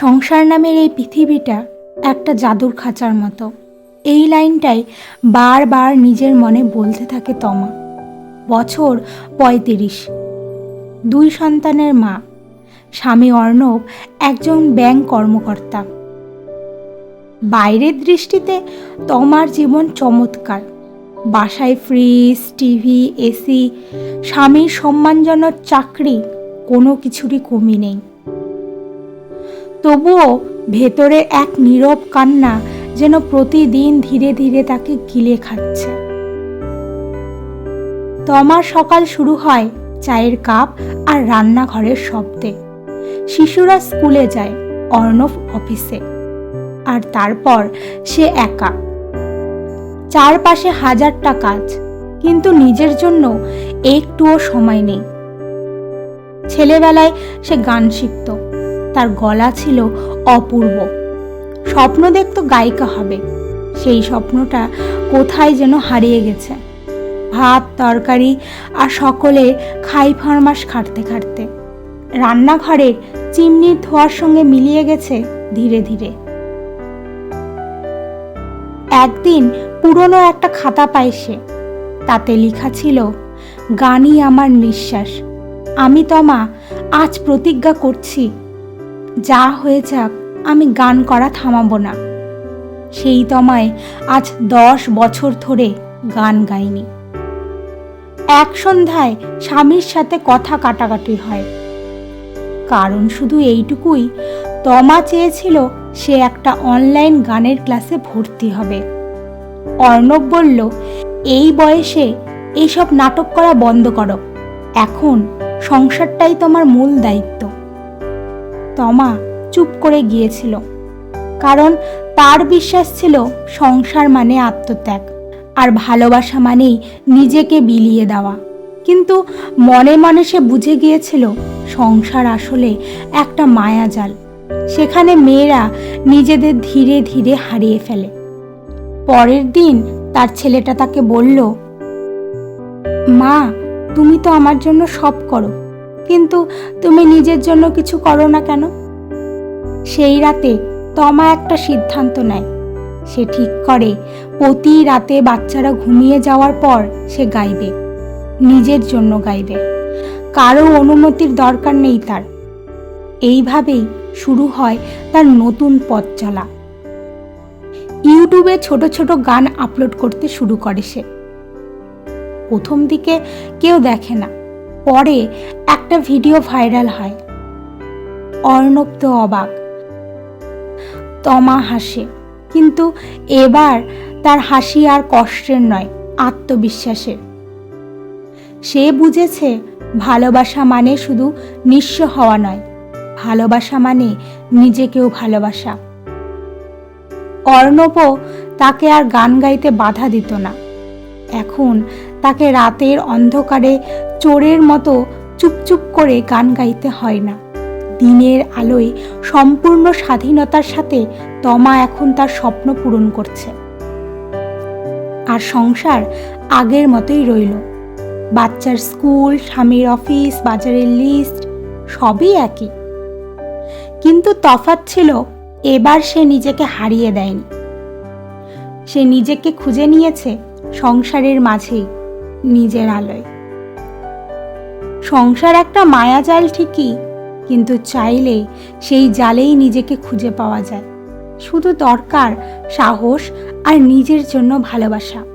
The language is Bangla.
সংসার নামের এই পৃথিবীটা একটা জাদুর খাঁচার মতো। এই লাইনটাই বারবার নিজের মনে বলতে থাকে তমা। বছর পঁয়ত্রিশ। দুই সন্তানের মা। স্বামী অর্ণব একজন ব্যাংক কর্মকর্তা। বাইরের দৃষ্টিতে তমার জীবন চমৎকার। বাসায় ফ্রিজ, টিভি, এসি, স্বামীর সম্মানজনক চাকরি কোনো কিছুরই কমি নেই। তবুও ভেতরে এক নীরব কান্না যেন প্রতিদিন ধীরে ধীরে তাকে গিলে খাচ্ছে। তমার সকাল শুরু হয় চায়ের কাপ আর রান্নাঘরের শব্দে। শিশুরা স্কুলে যায় অর্ণব অফিসে। আর তারপর সে একা। চারপাশে হাজারটা কাজ, কিন্তু নিজের জন্য একটুও সময় নেই। ছেলেবেলায় সে গান শিখত। তার গলা ছিল অপূর্ব। স্বপ্ন দেখত গায়িকা হবে। সেই স্বপ্নটা কোথায় যেন হারিয়ে গেছে। ভাত, তরকারি আর সকলে খাই ফরমাস খাটতে খাটতে। রান্নাঘরের চিমনির ধোয়ার সঙ্গে মিলিয়ে গেছে ধীরে ধীরে। একদিন পুরনো একটা খাতা পায় সে। তাতে লেখা ছিল, গানই আমার নিঃশ্বাস। আমি তমা, আজ প্রতিজ্ঞা করছি যা হয়ে যাক, আমি গান করা থামাবো না। সেই তমায় আজ দশ বছর ধরে গান গাইনি। এক সন্ধ্যায় স্বামীর সাথে কথা কাটাকাটি হয়। কারণ শুধু এইটুকুই, তমা চেয়েছিল সে একটা অনলাইন গানের ক্লাসে ভর্তি হবে। অর্ণব বলল, এই বয়সে এইসব নাটক করা বন্ধ করো। এখন সংসারটাই তোমার মূল দায়িত্ব। তমা চুপ করে গিয়েছিল। কারণ তার বিশ্বাস ছিল সংসার মানে আত্মত্যাগ, আর ভালোবাসা মানেই নিজেকে বিলিয়ে দেওয়া। কিন্তু মনে মনে সে বুঝে গিয়েছিল, সংসার আসলে একটা মায়াজাল সেখানে মেয়েরা নিজেদের ধীরে ধীরে হারিয়ে ফেলে। পরের দিন তার ছেলেটা তাকে বলল, মা, তুমি তো আমার জন্য সব করো। কিন্তু তুমি নিজের জন্য কিছু করো না কেন? সেই রাতে তমা একটা সিদ্ধান্ত নেয়। সে ঠিক করে, প্রতি রাতে বাচ্চারা ঘুমিয়ে যাওয়ার পর সে গাইবে, নিজের জন্য গাইবে। কারও অনুমতির দরকার নেই তার। এইভাবেই শুরু হয় তার নতুন পথ চলা। ইউটিউবে ছোট ছোট গান আপলোড করতে শুরু করে সে। প্রথম দিকে কেউ দেখে না। পরে একটা ভিডিও ভাইরাল হয়। অর্ণব তো অবাক। তমা হাসে। কিন্তু এবার তার হাসি আর কষ্টের নয়, আত্মবিশ্বাসের। সে বুঝেছে, ভালোবাসা মানে শুধু নিঃস্ব হওয়া নয়, ভালোবাসা মানে নিজেকেও ভালোবাসা। অর্ণবও তাকে আর গান গাইতে বাধা দিত না। এখন তাকে রাতের অন্ধকারে চোরের মতো চুপচুপ করে গান গাইতে হয় না। দিনের আলোয় সম্পূর্ণ স্বাধীনতার সাথে তমা এখন তার স্বপ্ন পূরণ করছে। আর সংসার আগের মতোই রইল। বাচ্চার স্কুল, স্বামীর অফিস, বাজারের লিস্ট সবই একই। কিন্তু তফাৎ ছিল, এবার সে নিজেকে হারিয়ে দেয়নি। সে নিজেকে খুঁজে নিয়েছে সংসারের মাঝেই নিজের আলোয়। সংসার একটা মায়া জাল ঠিকই, কিন্তু চাইলে সেই জালেই নিজেকে খুঁজে পাওয়া যায়। শুধু দরকার সাহস আর নিজের জন্য ভালোবাসা।